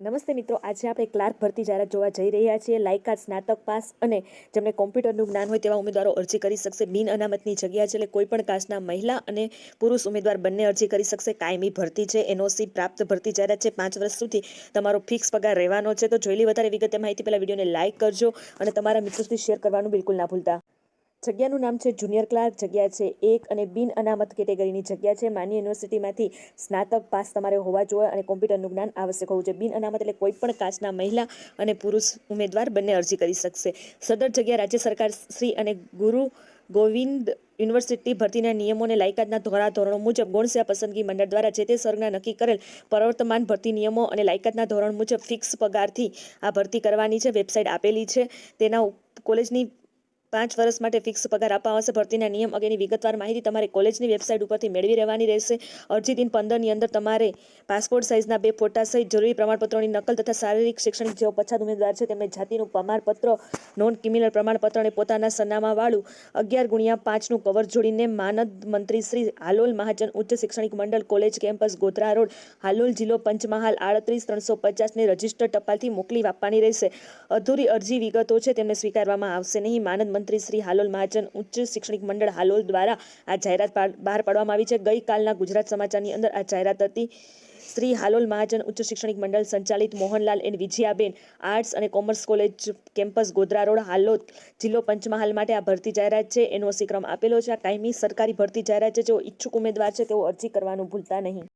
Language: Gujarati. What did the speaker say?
નમસ્તે મિત્રો, આજે આપણે ક્લાર્ક ભરતી જાહેરાત જોવા જઈ રહ્યા છીએ. લાયકાત, સ્નાતક પાસ અને જેમને કોમ્પ્યુટરનું જ્ઞાન હોય તેવા ઉમેદવારો અરજી કરી શકશે બિન અનામતની જગ્યા છે. એટલે કોઈ પણ કાસ્ટના મહિલા અને પુરુષ ઉમેદવાર બંને અરજી કરી શકશે. કાયમી ભરતી છે. એનઓસી પ્રાપ્ત ભરતી જાહેરાત છે. પાંચ વર્ષ સુધી તમારો ફિક્સ પગાર રહેવાનો છે. તો જોઈલી વધારે વિગતે માહિતી પહેલાં વિડીયોને લાઇક કરજો અને તમારા મિત્રો સુધી શેર કરવાનું બિલકુલ ના ભૂલતા. જગ્યાનું નામ છે જુનિયર ક્લાર્ક. જગ્યા છે એક અને બિન અનામત કેટેગરીની જગ્યા છે. માન્ય યુનિવર્સિટીમાંથી સ્નાતક પાસ તમારે હોવા જોઈએ અને કોમ્પ્યુટરનું જ્ઞાન આવશ્યક હોવું જોઈએ. બિન અનામત એટલે કોઈ પણ કાસ્ટના મહિલા અને પુરુષ ઉમેદવાર બંને અરજી કરી શકશે. સદર જગ્યા રાજ્ય સરકાર શ્રી અને ગુરુ ગોવિંદ યુનિવર્સિટી ભરતીના નિયમોને લાયકાતના ધોરા ધોરણો મુજબ ગુણસ્યા પસંદગી મંડળ દ્વારા જે તે સર્ગના નક્કી કરેલ પ્રવર્તમાન ભરતી નિયમો અને લાયકાતના ધોરણ મુજબ ફિક્સ પગારથી આ ભરતી કરવાની છે. વેબસાઇટ આપેલી છે. તેના કોલેજની પાંચ વર્ષ માટે ફિક્સ પગાર આપવા આવશે. ભરતીના નિયમ અંગેની વિગતવાર માહિતી તમારે કોલેજની વેબસાઇટ ઉપરથી મેળવી રહેવાની રહેશે. અરજી દિન પંદરની અંદર તમારે પાસપોર્ટ સાઇઝના બે ફોટા સહિત જરૂરી પ્રમાણપત્રોની નકલ તથા શારીરિક, શૈક્ષણિક જેઓ પછાત ઉમેદવાર છે તેમને જાતિનું પ્રમાણપત્ર નોન ક્રિમિનલ પ્રમાણપત્ર અને પોતાના સરનામાવાળું અગિયાર ગુણ્યા પાંચનું કવર જોડીને માનદ મંત્રી શ્રી હાલોલ મહાજન ઉચ્ચ શૈક્ષણિક મંડળ college campus Godhra road, Halol જિલ્લો પંચમહાલ આડત્રીસ ત્રણસો પચાસને રજિસ્ટર ટપાલથી મોકલી આપવાની રહેશે. અધૂરી અરજી વિગતો છે તેમને સ્વીકારવામાં આવશે નહીં. માનદ મંત્રી શ્રી હાલોલ મહાજન ઉચ્ચ શૈક્ષણિક મંડળ હાલોલ દ્વારા આ જાહેરાત બહાર પાડવામાં આવી છે. ગઈકાલના ગુજરાત સમાચારની અંદર આ જાહેરાત હતી. શ્રી હાલોલ મહાજન ઉચ્ચ શૈક્ષણિક મંડળ સંચાલિત મોહનલાલ એન્ડ વિજયાબેન આર્ટ્સ અને commerce college campus Godhra road Halol જિલ્લો પંચમહાલ માટે આ ભરતી જાહેરાત છે. એનો ક્રમ આપેલો છે. આ કાયમી સરકારી ભરતી જાહેરાત છે. જેઓ ઈચ્છુક ઉમેદવાર છે તેઓ અરજી કરવાનું ભૂલતા નહીં.